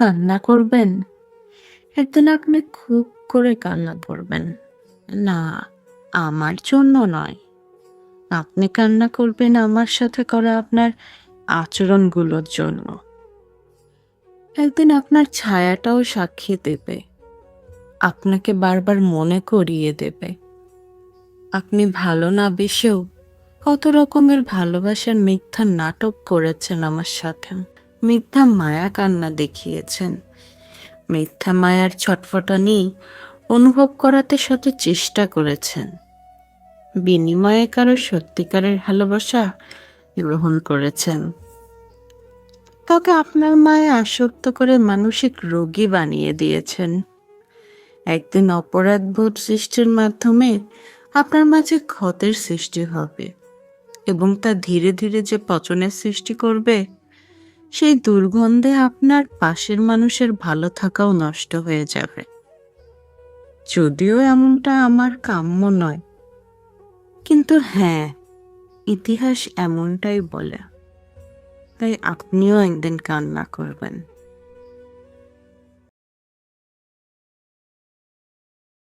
কান্না করবেন? একদিন আপনি খুব করে কান্না করবেন। না, আমার জন্য নয়। আপনি কান্না করবেন আমার সাথে করা আপনার আচরণগুলোর জন্য। একদিন আপনার ছায়াটাও সাক্ষী দেবে। আপনাকে বারবার মনে করিয়ে দেবে। আপনি ভালো না বেশেও কত রকমের ভালোবাসার মিথ্যা নাটক করেছেন আমার সাথে। মিথ্যা মায়া কান্না দেখিয়েছেন। মিথ্যা মায়ার ছটফটানি অনুভব করাতে শত চেষ্টা করেছেন। বিনিময়ে কারও সত্যিকারের ভালোবাসা গ্রহণ করেছেন। কাউকে আপনার মায়ে আসক্ত করে মানসিক রোগী বানিয়ে দিয়েছেন। একদিন অপরাধ বোধ সৃষ্টির মাধ্যমে আপনার মাঝে ক্ষতের সৃষ্টি হবে এবং তা ধীরে ধীরে যে পচনের সৃষ্টি করবে সেই দুর্গন্ধে আপনার পাশের মানুষের ভালো থাকাও নষ্ট হয়ে যাবে। যদিও এমনটা আমার কাম্য নয়। কিন্তু হ্যাঁ ইতিহাস এমনটাই বলে। তাই আপনিও একদিন কান্না করবেন।